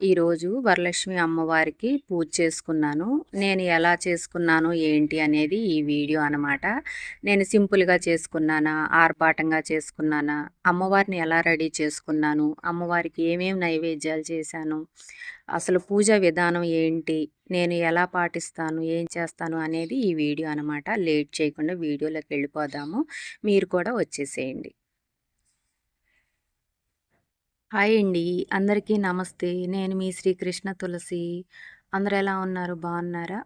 ఈరోజు వరలక్ష్మి అమ్మవారికి పూజ చేసుకున్నాను. నేను ఎలా చేసుకున్నాను ఏంటి అనేది ఈ వీడియో అనమాట నేను సింపుల్గా చేసుకున్నానా ఆర్భాటంగా చేసుకున్నానా అమ్మవారిని ఎలా రెడీ చేసుకున్నాను అమ్మవారికి ఏమేమి నైవేద్యాలు చేశాను అసలు పూజ విధానం ఏంటి నేను ఎలా పాటిస్తాను ఏం చేస్తాను అనేది ఈ వీడియో అనమాట లేట్ చేయకుండా వీడియోలోకి వెళ్ళిపోదాము. మీరు కూడా వచ్చేసేయండి. హాయ్ అండి. అందరికీ నమస్తే. నేను మీ శ్రీకృష్ణ తులసి. అందరు ఎలా ఉన్నారు? బాగున్నారా?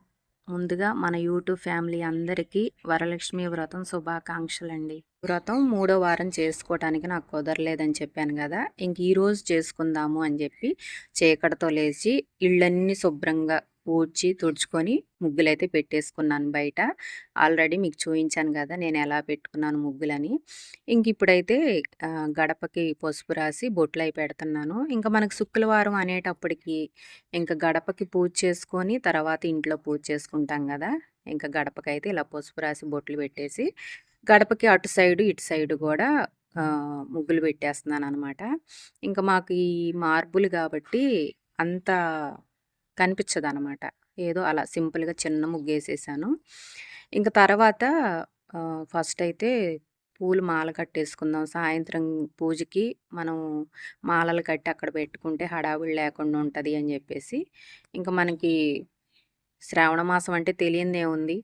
ముందుగా మన యూట్యూబ్ ఫ్యామిలీ అందరికీ వరలక్ష్మి వ్రతం శుభాకాంక్షలండి. వ్రతం మూడో వారం చేసుకోవటానికి నాకు కుదరలేదని చెప్పాను కదా. ఇంక ఈరోజు చేసుకుందాము అని చెప్పి చీకటితో లేచి ఇళ్ళన్నీ శుభ్రంగా ఊడ్చి తుడుచుకొని ముగ్గులైతే పెట్టేసుకున్నాను బయట. ఆల్రెడీ మీకు చూపించాను కదా నేను ఎలా పెట్టుకున్నాను ముగ్గులని. ఇంక ఇప్పుడైతే గడపకి పసుపు రాసి బొట్లు అయి పెడుతున్నాను. ఇంకా మనకు శుక్రవారం అనేటప్పటికి ఇంకా గడపకి పూజ చేసుకొని తర్వాత ఇంట్లో పూజ చేసుకుంటాం కదా. ఇంకా గడపకైతే ఇలా పసుపు రాసి బొట్లు పెట్టేసి గడపకి అటు సైడు ఇటు సైడు కూడా ముగ్గులు పెట్టేస్తున్నాను అనమాట ఇంకా మాకు ఈ మార్బుల్ కాబట్టి అంత కనిపించదనమాట. ఏదో అలా సింపుల్గా చిన్న ముగ్గేసేసాను. ఇంకా తర్వాత ఫస్ట్ అయితే పూలు మాల కట్టేసుకుందాం. సాయంత్రం పూజకి మనం మాలలు కట్టి అక్కడ పెట్టుకుంటే హడావిడి లేకుండా ఉంటుంది అని చెప్పేసి ఇంకా మనకి శ్రావణ మాసం అంటే తెలియందే ఉంది.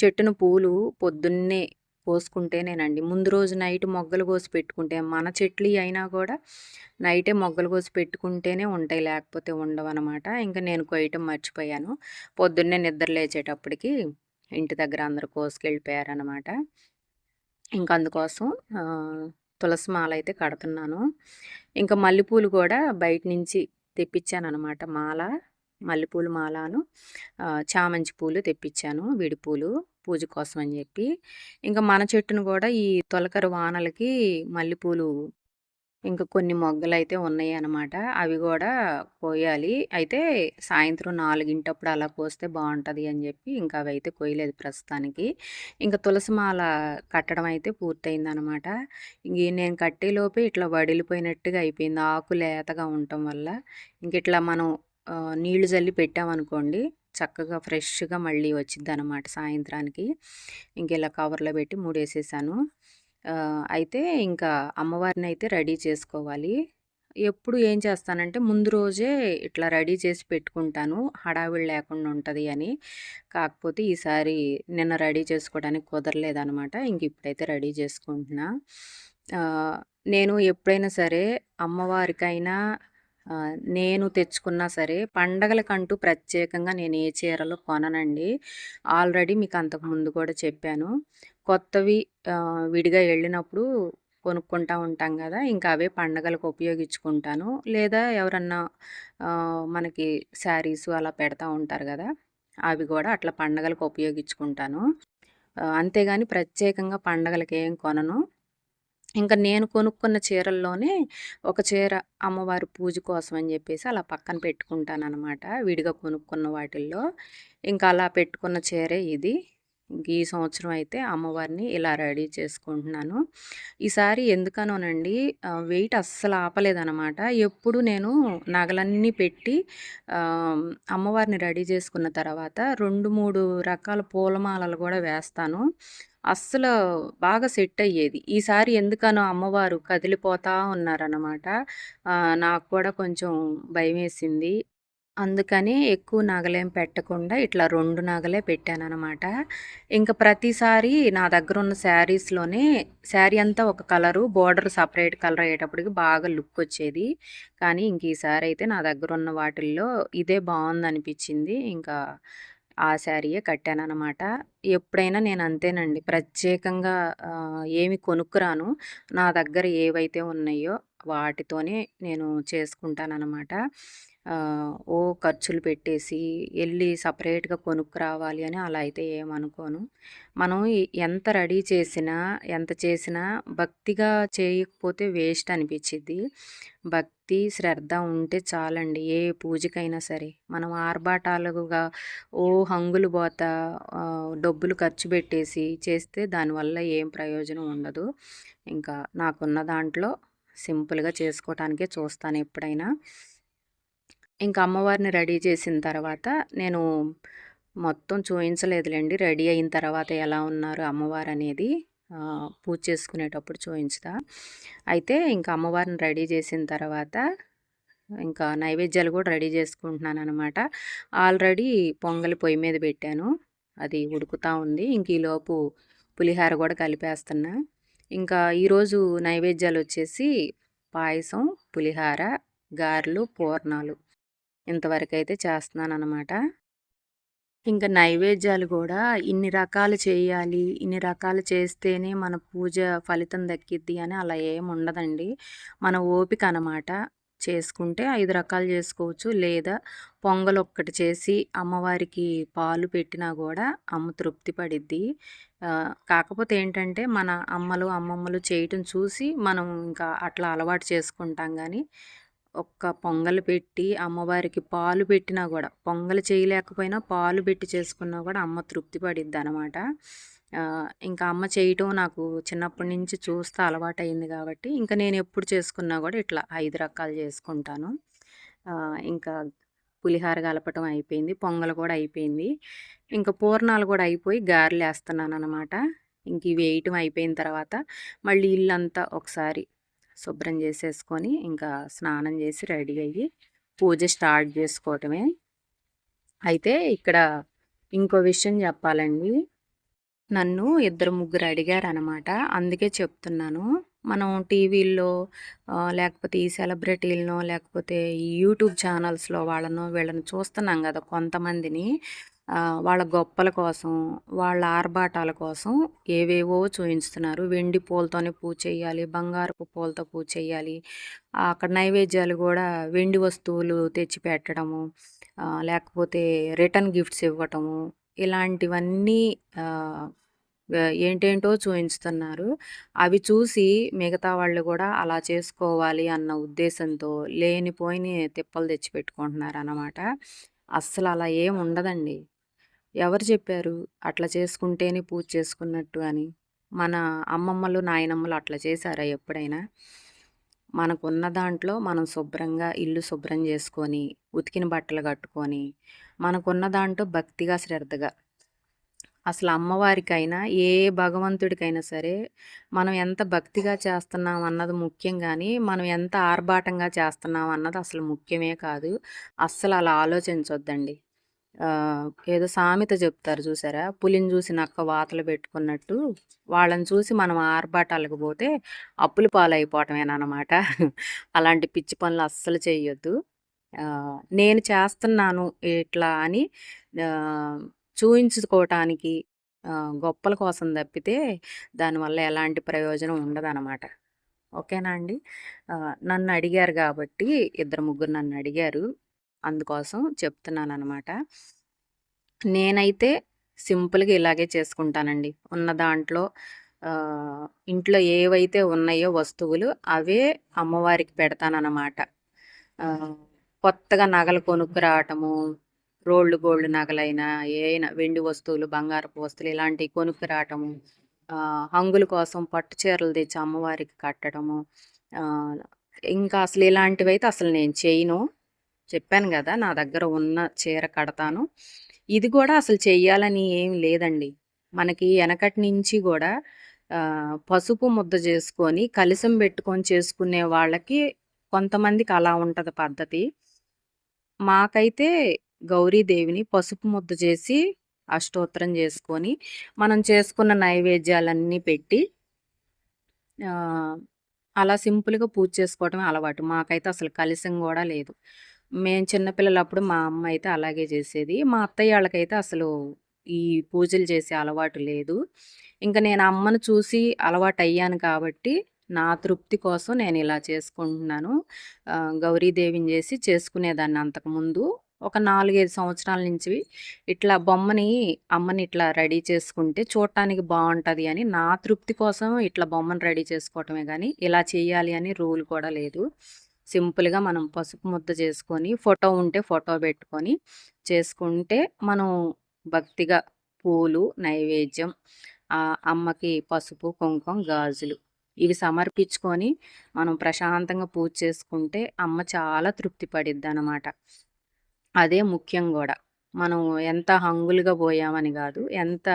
చెట్టును పూలు పొద్దున్నే కోసుకుంటేనేనండి ముందు రోజు నైట్ మొగ్గలు కోసి పెట్టుకుంటే మన చెట్లు అయినా కూడా నైటే మొగ్గలు కోసి పెట్టుకుంటేనే ఉంటాయి. లేకపోతే ఉండవు అనమాట ఇంకా నేను కొయ్యటం మర్చిపోయాను. పొద్దున్నే నిద్ర లేచేటప్పటికి ఇంటి దగ్గర అందరూ కోసుకెళ్ళిపోయారనమాట ఇంకా అందుకోసం తులసి మాల అయితే కడుతున్నాను. ఇంకా మల్లెపూలు కూడా బయట నుంచి తెప్పించాను అనమాట మాల. మల్లెపూలు మాలను. చామంతి పూలు తెప్పించాను విడిపూలు పూజ కోసం అని చెప్పి. ఇంకా మన చెట్టును కూడా ఈ తొలకరి వానలకి మల్లెపూలు ఇంకా కొన్ని మొగ్గలు అయితే ఉన్నాయి అన్నమాట అవి కూడా కోయాలి. అయితే సాయంత్రం నాలుగింటప్పుడు అలా కోస్తే బాగుంటుంది అని చెప్పి ఇంకా అవి అయితే కోయలేదు ప్రస్తుతానికి. ఇంకా తులసి మాల కట్టడం అయితే పూర్తయింది అనమాట ఇంక నేను కట్టేలోపే ఇట్లా వడిలిపోయినట్టుగా అయిపోయింది. ఆకు లేతగా ఉండటం వల్ల ఇంక ఇట్లా మనం నీళ్ళు చల్లి పెట్టామనుకోండి చక్కగా ఫ్రెష్గా మళ్ళీ వచ్చింది అనమాట సాయంత్రానికి. ఇంకెలా కవర్లో పెట్టి మూడేసేసాను. అయితే ఇంకా అమ్మవారిని అయితే రెడీ చేసుకోవాలి. ఎప్పుడు ఏం చేస్తానంటే ముందు రోజే ఇట్లా రెడీ చేసి పెట్టుకుంటాను. హడావిడి లేకుండా ఉంటుంది అని. కాకపోతే ఈసారి నిన్న రెడీ చేసుకోవడానికి కుదరలేదనమాట ఇంక ఇప్పుడైతే రెడీ చేసుకుంటున్నా. నేను ఎప్పుడైనా సరే అమ్మవారికైనా నేను తెచ్చుకున్నా సరే పండగలకంటూ ప్రత్యేకంగా నేను ఏ చీరలు కొననండి. ఆల్రెడీ మీకు అంతకుముందు కూడా చెప్పాను. కొత్తవి విడిగా వెళ్ళినప్పుడు కొనుక్కుంటా ఉంటాం కదా! ఇంకా అవే పండగలకు ఉపయోగించుకుంటాను. లేదా ఎవరన్నా మనకి శారీస్ అలా పెడతా ఉంటారు కదా! అవి కూడా అట్లా పండగలకు ఉపయోగించుకుంటాను. అంతేగాని ప్రత్యేకంగా పండగలకి ఏం కొనను. ఇంకా నేను కొనుక్కున్న చీరల్లోనే ఒక చీర అమ్మవారి పూజ కోసం అని చెప్పేసి అలా పక్కన పెట్టుకుంటాను అనమాట విడిగా కొనుక్కున్న వాటిల్లో. ఇంకా అలా పెట్టుకున్న చీరే ఇది. ఇంక ఈ సంవత్సరం అయితే అమ్మవారిని ఇలా రెడీ చేసుకుంటున్నాను. ఈసారి ఎందుకనోనండి వెయిట్ అస్సలు ఆపలేదనమాట ఎప్పుడు నేను నగలన్నీ పెట్టి అమ్మవారిని రెడీ చేసుకున్న తర్వాత రెండు మూడు రకాల పూలమాలలు కూడా వేస్తాను. అస్సలు బాగా సెట్ అయ్యేది. ఈసారి ఎందుకనో అమ్మవారు కదిలిపోతా ఉన్నారనమాట. నాకు కూడా కొంచెం భయమేసింది. అందుకని ఎక్కువ నగలేం పెట్టకుండా ఇట్లా రెండు నగలే పెట్టాననమాట. ఇంకా ప్రతిసారి నా దగ్గర ఉన్న శారీస్‌లోనే శారీ అంతా ఒక కలరు, బోర్డర్ సపరేట్ కలర్ అయ్యేటప్పటికి బాగా లుక్ వచ్చేది. కానీ ఇంక ఈసారి అయితే నా దగ్గర ఉన్న వాటిల్లో ఇదే బాగుందనిపించింది ఇంకా ఆ శారీయే కట్టాననమాట. ఎప్పుడైనా నేను అంతేనండి. ప్రత్యేకంగా ఏమి కొనుక్కురాను. నా దగ్గర ఏవైతే ఉన్నాయో వాటితోనే నేను చేసుకుంటానమాట ఓ ఖర్చులు పెట్టేసి వెళ్ళి సపరేట్‌గా కొనుక్కురావాలి అని అలా అయితే ఏమనుకోను. మనం ఎంత రెడీ చేసినా, ఎంత చేసినా భక్తిగా చేయకపోతే వేస్ట్ అనిపించింది భక్తి, శ్రద్ధ ఉంటే చాలండి ఏ పూజకైనా సరే. మనం ఆర్భాటాలుగా ఓ హంగులు పోత డబ్బులు ఖర్చు పెట్టేసి చేస్తే దానివల్ల ఏం ప్రయోజనం ఉండదు. ఇంకా నాకున్న దాంట్లో సింపుల్‌గా చేసుకోవటానికే చూస్తాను ఎప్పుడైనా. ఇంకా అమ్మవారిని రెడీ చేసిన తర్వాత నేను మొత్తం చూయించలేదులేండి రెడీ అయిన తర్వాత ఎలా ఉన్నారు అమ్మవారు అనేది పూజ చేసుకునేటప్పుడు చూపించుతా అయితే ఇంకా అమ్మవారిని రెడీ చేసిన తర్వాత ఇంకా నైవేద్యాలు కూడా రెడీ చేసుకుంటున్నాను అనమాట ఆల్రెడీ పొంగలి పొయ్యి మీద పెట్టాను. అది ఉడుకుతా ఉంది. ఇంక ఈలోపు పులిహార కూడా కలిపేస్తున్నా. ఇంకా ఈరోజు నైవేద్యాలు వచ్చేసి పాయసం పులిహార గారెలు పూర్ణాలు ఇంతవరకు అయితే చేస్తున్నాను అనమాట ఇంకా నైవేద్యాలు కూడా ఇన్ని రకాలు చేయాలి ఇన్ని రకాలు చేస్తేనే మన పూజ ఫలితం దక్కిద్ది అని అలా ఏం ఉండదండి. మన ఓపిక అనమాట చేసుకుంటే ఐదు రకాలు చేసుకోవచ్చు. లేదా పొంగల్ ఒక్కటి చేసి అమ్మవారికి పాలు పెట్టినా కూడా అమ్మ తృప్తి పడిద్ది. కాకపోతే ఏంటంటే మన అమ్మలు అమ్మమ్మలు చేయటం చూసి మనం ఇంకా అట్లా అలవాటు చేసుకుంటాం కానీ ఒక్క పొంగల్ పెట్టి అమ్మవారికి పాలు పెట్టినా కూడా పొంగలు చేయలేకపోయినా పాలు పెట్టి చేసుకున్నా కూడా అమ్మ తృప్తి పడిద్ది అనమాట ఇంకా అమ్మ చేయటం నాకు చిన్నప్పటి నుంచి చూస్తే అలవాటైంది కాబట్టి ఇంకా నేను ఎప్పుడు చేసుకున్నా కూడా ఇట్లా ఐదు రకాలు చేసుకుంటాను. ఇంకా పులిహార కలపటం అయిపోయింది పొంగల్ కూడా అయిపోయింది. ఇంకా పూర్ణాలు కూడా అయిపోయి గారెలు వేస్తున్నాను అనమాట ఇంక ఇవి వేయటం అయిపోయిన తర్వాత మళ్ళీ ఇల్లంతా ఒకసారి శుభ్రం చేసేసుకొని ఇంకా స్నానం చేసి రెడీ అయ్యి పూజ స్టార్ట్ చేసుకోవటమే. అయితే ఇక్కడ ఇంకో విషయం చెప్పాలండి. నన్ను ఇద్దరు ముగ్గురు అడిగారు అనమాట అందుకే చెప్తున్నాను. మనం టీవీల్లో లేకపోతే ఈ సెలబ్రిటీలను లేకపోతే ఈ యూట్యూబ్ ఛానల్స్లో వాళ్ళను వీళ్ళని చూస్తున్నాం కదా కొంతమందిని. వాళ్ళ గొప్పల కోసం వాళ్ళ ఆర్భాటాల కోసం ఏవేవో చూయించుతున్నారు. వెండి పూలతోనే పూజ చేయాలి బంగారపు పూలతో పూజ చేయాలి. అక్కడ నైవేద్యాలు కూడా వెండి వస్తువులు తెచ్చి పెట్టడము లేకపోతే రిటర్న్ గిఫ్ట్స్ ఇవ్వటము ఇలాంటివన్నీ ఏంటేంటో చూపిస్తున్నారు అవి చూసి మిగతా వాళ్ళు కూడా అలా చేసుకోవాలి అన్న ఉద్దేశంతో లేనిపోయిన తిప్పలు తెచ్చిపెట్టుకుంటున్నారు అన్నమాట అస్సలు అలా ఏం ఉండదండి. ఎవరు చెప్పారు? అట్లా చేసుకుంటేనే పూజ చేసుకున్నట్టు అని. మన అమ్మమ్మలు నాయనమ్మలు అట్లా చేశారా ఎప్పుడైనా? మనకున్న దాంట్లో మనం శుభ్రంగా ఇల్లు శుభ్రం చేసుకొని ఉతికిన బట్టలు కట్టుకొని మనకున్న దాంట్లో భక్తిగా శ్రద్ధగా. అసలు అమ్మవారికైనా ఏ భగవంతుడికైనా సరే మనం ఎంత భక్తిగా చేస్తున్నాం అన్నది ముఖ్యం కానీ మనం ఎంత ఆర్భాటంగా చేస్తున్నాం అన్నది అసలు ముఖ్యమే కాదు. అస్సలు అలా ఆలోచించొద్దండి. ఏదో సామెత చెప్తారు చూసారా? పులిని చూసి నక్క వాతలు పెట్టుకున్నట్టు వాళ్ళని చూసి మనం ఆర్భాటాలకు పోతే అప్పుల పాలైపోవటమేనమాట అలాంటి పిచ్చి పనులు అస్సలు చేయొద్దు నేను చేస్తున్నాను ఇట్లా అని చూయించుకోవటానికి గొప్పల కోసం తప్పితే దానివల్ల ఎలాంటి ప్రయోజనం ఉండదన్నమాట. ఓకేనా అండి? నన్ను అడిగారు కాబట్టి ఇద్దరు ముగ్గురు నన్ను అడిగారు. అందుకోసం చెప్తున్నాను అనమాట నేనైతే సింపుల్గా ఇలాగే చేసుకుంటానండి. ఉన్న దాంట్లో ఇంట్లో ఏవైతే ఉన్నాయో వస్తువులు అవే అమ్మవారికి పెడతానన్నమాట. కొత్తగా నగలు కొనుక్కు రావటము రోళ్ళు గోల్డ్ నగలైనా ఏమైనా వెండి వస్తువులు బంగారపు వస్తువులు ఇలాంటివి కొనుక్కు రావటము హంగుల కోసం పట్టు చీరలు తెచ్చి అమ్మవారికి కట్టడము ఇంకా అసలు ఇలాంటివి అయితే అసలు నేను చేయను. చెప్పాను కదా నా దగ్గర ఉన్న చీర కడతాను. ఇది కూడా అసలు చెయ్యాలని ఏం లేదండి. మనకి వెనకటి నుంచి కూడా పసుపు ముద్ద చేసుకొని కలిసం పెట్టుకొని చేసుకునే వాళ్ళకి కొంతమందికి అలా ఉంటుంది పద్ధతి. మాకైతే గౌరీదేవిని పసుపు ముద్ద చేసి అష్టోత్తరం చేసుకొని మనం చేసుకున్న నైవేద్యాలన్నీ పెట్టి అలా సింపుల్గా పూజ చేసుకోవటమే అలవాటు. మాకైతే అసలు కలిసం కూడా లేదు. మేము చిన్నపిల్లలప్పుడు మా అమ్మ అయితే అలాగే చేసేది. మా అత్తయ్య వాళ్ళకైతే అసలు ఈ పూజలు చేసే అలవాటు లేదు. ఇంకా నేను అమ్మను చూసి అలవాటు అయ్యాను కాబట్టి నా తృప్తి కోసం నేను ఇలా చేసుకుంటున్నాను. గౌరీదేవిని చేసి చేసుకునేదాన్ని అంతకుముందు. ఒక నాలుగైదు సంవత్సరాల నుంచి ఇట్లా బొమ్మని అమ్మని ఇట్లా రెడీ చేసుకుంటే చూడటానికి బాగుంటుంది అని నా తృప్తి కోసం ఇట్లా బొమ్మను రెడీ చేసుకోవటమే కానీ ఇలా చేయాలి అని రూల్ కూడా లేదు. సింపుల్గా మనం పసుపు ముద్ద చేసుకొని ఫోటో ఉంటే ఫోటో పెట్టుకొని చేసుకుంటే మనం భక్తిగా పూలు నైవేద్యం అమ్మకి పసుపు కుంకుమ గాజులు ఇవి సమర్పించుకొని మనం ప్రశాంతంగా పూజ చేసుకుంటే అమ్మ చాలా తృప్తి పడిద్ది అనమాట అదే ముఖ్యం కూడా మనం ఎంత హంగులుగా పోయామని కాదు ఎంత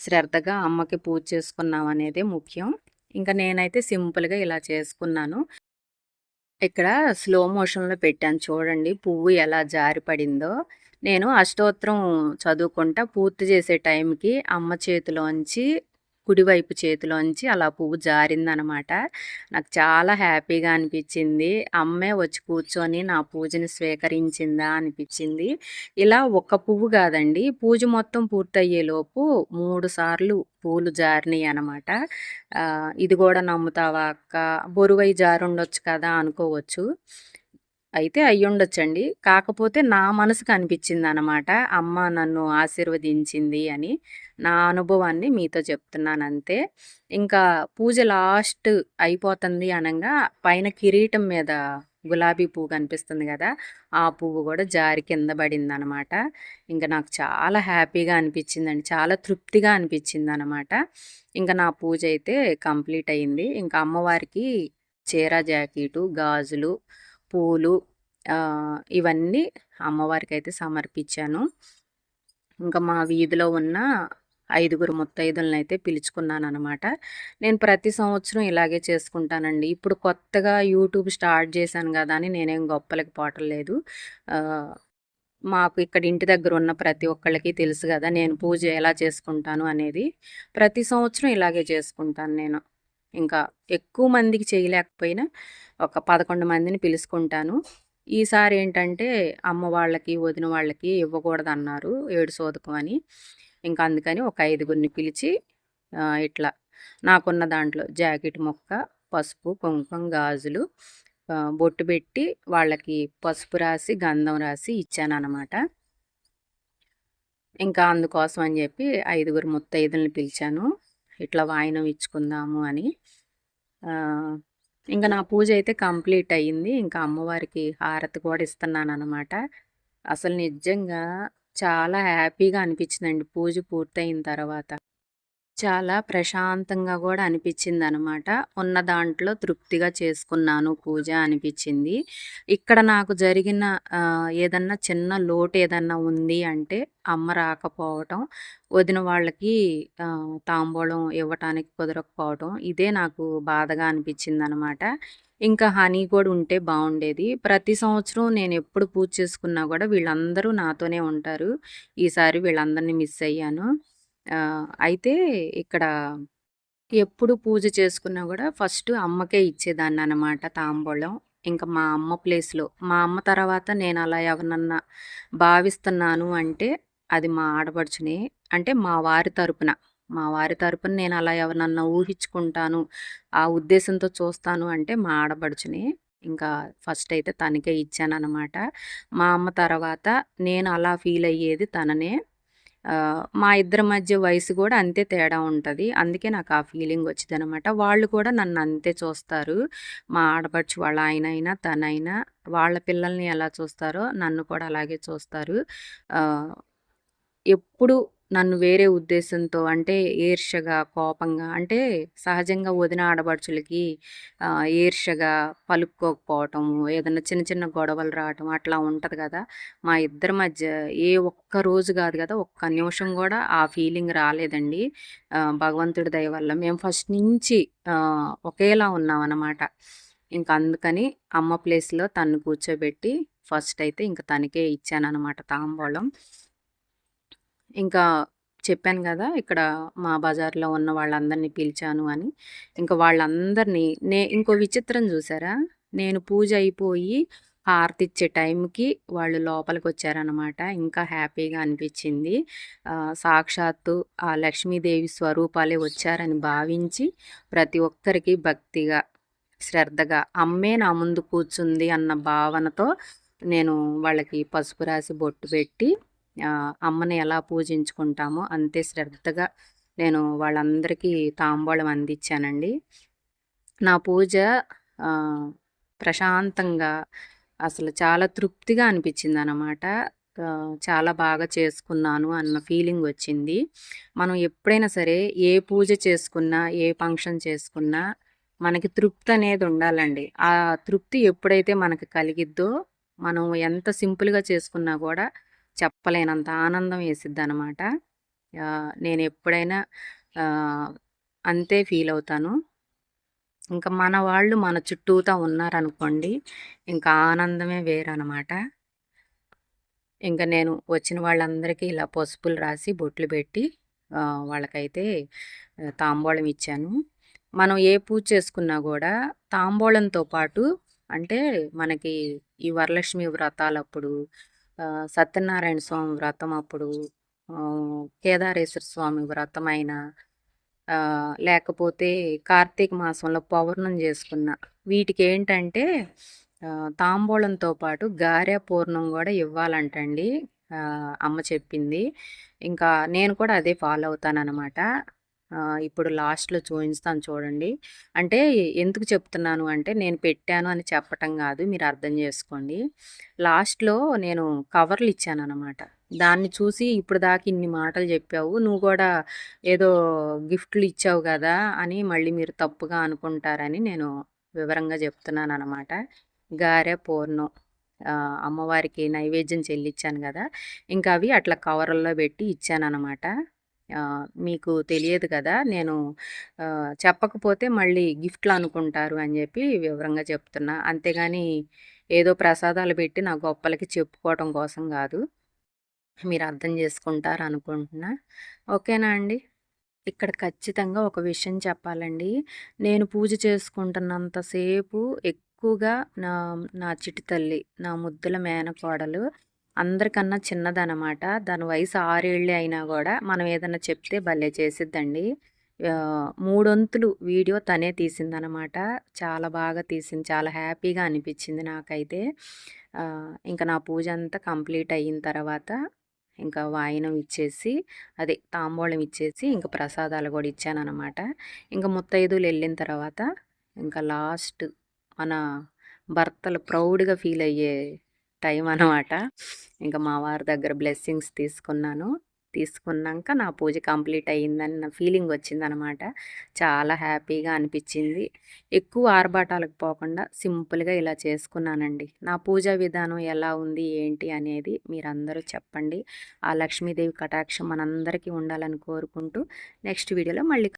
శ్రద్ధగా అమ్మకి పూజ చేసుకున్నాం అనేదే ముఖ్యం. ఇంకా నేనైతే సింపుల్‌గా ఇలా చేసుకున్నాను. ఇక్కడ స్లో మోషన్‌లో పెట్టాను చూడండి. పువ్వు ఎలా జారి పడిందో. నేను అష్టోత్తరం చదువుకుంటా పూర్తి చేసే టైంకి అమ్మ చేతిలోంచి కుడివైపు చేతిలోంచి అలా పువ్వు జారిందనమాట. నాకు చాలా హ్యాపీగా అనిపించింది అమ్మే వచ్చి కూర్చొని నా పూజని స్వీకరించిందా అనిపించింది ఇలా ఒక్క పువ్వు కాదండి. పూజ మొత్తం పూర్తయ్యేలోపు మూడు సార్లు పూలు జారినాయి అనమాట ఇది కూడా నమ్ముతావా అక్క? బొరువై జారుండొచ్చు కదా అనుకోవచ్చు. అయితే అయ్యుండొచ్చండి. కాకపోతే నా మనసుకు అనిపించింది అనమాట అమ్మ నన్ను ఆశీర్వదించింది అని. నా అనుభవాన్ని మీతో చెప్తున్నాను అంతే ఇంకా పూజ లాస్ట్ అయిపోతుంది అనగా పైన కిరీటం మీద గులాబీ పువ్వు కనిపిస్తుంది కదా ఆ పువ్వు కూడా జారి కింద పడిందనమాట. ఇంకా నాకు చాలా హ్యాపీగా అనిపించిందండి చాలా తృప్తిగా అనిపించింది అనమాట ఇంకా నా పూజ అయితే కంప్లీట్ అయింది. ఇంకా అమ్మవారికి చీర, జాకెటు, గాజులు, పూలు ఇవన్నీ ఇవన్నీ అమ్మవారికైతే సమర్పించాను. ఇంకా మా వీధిలో ఉన్న ఐదుగురు ముత్తైదులని అయితే పిలుచుకున్నాను అనమాట నేను ప్రతి సంవత్సరం ఇలాగే చేసుకుంటానండి. ఇప్పుడు కొత్తగా యూట్యూబ్ స్టార్ట్ చేశాను కదా అని నేనేం గొప్పలకి పోవటం లేదు. మాకు ఇక్కడ ఇంటి దగ్గర ఉన్న ప్రతి ఒక్కళ్ళకి తెలుసు కదా నేను పూజ ఎలా చేసుకుంటాను అనేది. ప్రతి సంవత్సరం ఇలాగే చేసుకుంటాను నేను. ఇంకా ఎక్కువ మందికి చేయలేకపోయినా ఒక 11 మందిని పిలుచుకుంటాను ఈసారి ఏంటంటే అమ్మ వాళ్ళకి, వదిన వాళ్ళకి ఇవ్వకూడదన్నారు ఏడు సోదకం అని. ఇంకా అందుకని ఒక ఐదుగురిని పిలిచి ఇట్లా నాకున్న దాంట్లో జాకెట్ ముక్క, పసుపు, కుంకుమ, గాజులు బొట్టు పెట్టి వాళ్ళకి పసుపు రాసి, గంధం రాసి ఇచ్చాననమాట. ఇంకా అందుకోసం అని చెప్పి ఐదుగురు ముత్తైదులను పిలిచాను. ఇట్లా వాయినం ఇచ్చుకుందాము అని. ఇంకా నా పూజ అయితే కంప్లీట్ అయింది. ఇంకా అమ్మవారికి హారతి కూడా ఇస్తున్నాను అనమాట అసలు నిజంగా చాలా హ్యాపీగా అనిపించిందండి పూజ పూర్తయిన తర్వాత. చాలా ప్రశాంతంగా కూడా అనిపించింది అనమాట ఉన్న దాంట్లో తృప్తిగా చేసుకున్నాను పూజ అనిపించింది ఇక్కడ నాకు జరిగిన ఏదన్నా చిన్న లోటు ఏదన్నా ఉంది అంటే అమ్మ రాకపోవటం, వదిన వాళ్ళకి తాంబూలం ఇవ్వటానికి కుదరకపోవటం ఇదే నాకు బాధగా అనిపిచ్చిందనమాట. ఇంకా హనీ కూడా ఉంటే బాగుండేది ప్రతి సంవత్సరం నేను ఎప్పుడు పూజ చేసుకున్నా కూడా వీళ్ళందరూ నాతోనే ఉంటారు. ఈసారి వీళ్ళందరిని మిస్ అయ్యాను. అయితే ఇక్కడ ఎప్పుడు పూజ చేసుకున్నా కూడా ఫస్ట్ అమ్మకే ఇచ్చేదాన్ని అనమాట తాంబూలం. ఇంకా మా అమ్మ ప్లేస్‌లో మా అమ్మ తర్వాత నేను అలా ఎవరినన్నా భావిస్తున్నాను అంటే అది మా ఆడపడుచునే. అంటే మా వారి తరపున. మా వారి తరపున నేను అలా ఎవరినన్నా ఊహించుకుంటాను, ఆ ఉద్దేశంతో చూస్తాను అంటే మా ఆడపడుచునే. ఇంకా ఫస్ట్ అయితే తనకే ఇచ్చాననమాట. మా అమ్మ తర్వాత నేను అలా ఫీల్ అయ్యేది తననే. మా ఇద్దరి మధ్య వయసు కూడా అంతే తేడా ఉంటుంది అందుకే నాకు ఆ ఫీలింగ్ వచ్చిందనమాట. వాళ్ళు కూడా నన్ను అంతే చూస్తారు. మా ఆడపడుచు వాళ్ళ ఆయన అయినా తనైనా వాళ్ళ పిల్లల్ని ఎలా చూస్తారో నన్ను కూడా అలాగే చూస్తారు. ఎప్పుడు నన్ను వేరే ఉద్దేశంతో అంటే ఏర్షగా కోపంగా అంటే సహజంగా వదిన ఆడపడుచులకి ఏర్షగా పలుక్కోకపోవటం ఏదైనా చిన్న చిన్న గొడవలు రావటం అట్లా ఉంటుంది కదా మా ఇద్దరి మధ్య ఏ ఒక్క రోజు కాదు కదా ఒక్క నిమిషం కూడా ఆ ఫీలింగ్ రాలేదండి. భగవంతుడి దయ వల్ల. మేము ఫస్ట్ నుంచి ఒకేలా ఒకేలా అన్నమాట ఇంక అందుకని అమ్మ ప్లేస్‌లో తను కూర్చోబెట్టి ఫస్ట్ అయితే ఇంక తనకే ఇచ్చానమాట తాంబూలం. ఇంకా చెప్పాను కదా ఇక్కడ మా బజార్‌లో ఉన్న వాళ్ళందరినీ పిలిచాను అని. ఇంకా వాళ్ళందరినీ నే ఇంకో విచిత్రం చూసారా? నేను పూజ అయిపోయి హారతిచ్చే టైంకి వాళ్ళు లోపలికి వచ్చారనమాట ఇంకా హ్యాపీగా అనిపించింది. సాక్షాత్తు ఆ లక్ష్మీదేవి స్వరూపాలే వచ్చారని భావించి ప్రతి ఒక్కరికి భక్తిగా, శ్రద్ధగా అమ్మే నా ముందు కూర్చుంది అన్న భావనతో నేను వాళ్ళకి పసుపు రాసి బొట్టు పెట్టి అమ్మని ఎలా పూజించుకుంటామో అంతే శ్రద్ధగా నేను వాళ్ళందరికీ తాంబూలం అందించానండి. నా పూజ ప్రశాంతంగా అసలు చాలా తృప్తిగా అనిపించింది అనమాట చాలా బాగా చేసుకున్నాను అన్న ఫీలింగ్ వచ్చింది. మనం ఎప్పుడైనా సరే ఏ పూజ చేసుకున్నా, ఏ ఫంక్షన్ చేసుకున్నా మనకి తృప్తి అనేది ఉండాలండి. ఆ తృప్తి ఎప్పుడైతే మనకు కలిగిద్దో మనం ఎంత సింపుల్‌గా చేసుకున్నా కూడా చెప్పలేనంత ఆనందం వేసిద్ది అనమాట నేను ఎప్పుడైనా అంతే ఫీల్ అవుతాను. ఇంకా మన వాళ్ళు మన చుట్టూతా ఉన్నారనుకోండి, ఇంకా ఆనందమే వేరనమాట. ఇంకా నేను వచ్చిన వాళ్ళందరికీ ఇలా పసుపులు రాసి, బొట్లు పెట్టి వాళ్ళకైతే తాంబూలం ఇచ్చాను. మనం ఏ పూజ చేసుకున్నా కూడా తాంబూలంతో పాటు అంటే మనకి ఈ వరలక్ష్మి వ్రతాలప్పుడు, సత్యనారాయణ స్వామి వ్రతం అప్పుడు, కేదారేశ్వర స్వామి వ్రతం అయినా లేకపోతే కార్తీక మాసంలో పౌర్ణం చేసుకున్న వీటికి ఏంటంటే తాంబూలంతో పాటు గారె, పూర్ణం కూడా ఇవ్వాలంటండి. అమ్మ చెప్పింది. ఇంకా నేను కూడా అదే ఫాలో అవుతాననమాట. ఇప్పుడు లాస్ట్‌లో చూపిస్తాను చూడండి. అంటే ఎందుకు చెప్తున్నాను అంటే నేను పెట్టాను అని చెప్పటం కాదు మీరు అర్థం చేసుకోండి లాస్ట్‌లో నేను కవర్లు ఇచ్చాననమాట. దాన్ని చూసి ఇప్పుడు దాకా ఇన్ని మాటలు చెప్పావు నువ్వు కూడా ఏదో గిఫ్ట్‌లు ఇచ్చావు కదా అని మళ్ళీ మీరు తప్పుగా అనుకుంటారని నేను వివరంగా చెప్తున్నాను అనమాట గారె, పూర్ణం అమ్మవారికి నైవేద్యం చెల్లిచ్చాను కదా ఇంకా అవి అట్లా కవర్‌ల్లో పెట్టి ఇచ్చాను అనమాట మీకు తెలియదు కదా! నేను చెప్పకపోతే మళ్ళీ గిఫ్ట్‌లు అనుకుంటారు అని చెప్పి వివరంగా చెప్తున్నా. అంతేగాని ఏదో ప్రసాదాలు పెట్టి నా గొప్పలకి చెప్పుకోవటం కోసం కాదు మీరు అర్థం చేసుకుంటారు అనుకుంటున్నా ఓకేనా అండి? ఇక్కడ ఖచ్చితంగా ఒక విషయం చెప్పాలండి. నేను పూజ చేసుకుంటున్నంతసేపు ఎక్కువగా నా నా చిట్టి తల్లి, నా ముద్దుల మేనకోడలు అందరికన్నా చిన్నదనమాట. దాని వయసు ఆరేళ్ళే అయినా కూడా మనం ఏదన్నా చెప్తే భలే చేసిద్దండి. మూడొంతులు వీడియో తనే తీసిందనమాట. చాలా బాగా తీసింది. చాలా హ్యాపీగా అనిపించింది నాకైతే. ఇంకా నా పూజ అంతా కంప్లీట్ అయిన తర్వాత ఇంకా వాయినం ఇచ్చేసి అదే తాంబూలం ఇచ్చేసి ఇంకా ప్రసాదాలు కూడా ఇచ్చానమాట ఇంకా ముత్తైదులు వెళ్ళిన తర్వాత ఇంకా లాస్ట్ మన భర్తలు ప్రౌడ్‌గా ఫీల్ అయ్యే టైం అనమాట. ఇంకా మా వారి దగ్గర బ్లెస్సింగ్స్ తీసుకున్నాను. తీసుకున్నాక నా పూజ కంప్లీట్ అయిందన్న ఫీలింగ్ వచ్చిందనమాట. చాలా హ్యాపీగా అనిపించింది ఎక్కువ ఆర్భాటాలకు పోకుండా సింపుల్‌గా ఇలా చేసుకున్నానండి. నా పూజా విధానం ఎలా ఉంది, ఏంటి అనేది మీరందరూ చెప్పండి. ఆ లక్ష్మీదేవి కటాక్షం మనందరికీ ఉండాలని కోరుకుంటూ నెక్స్ట్ వీడియోలో మళ్ళీ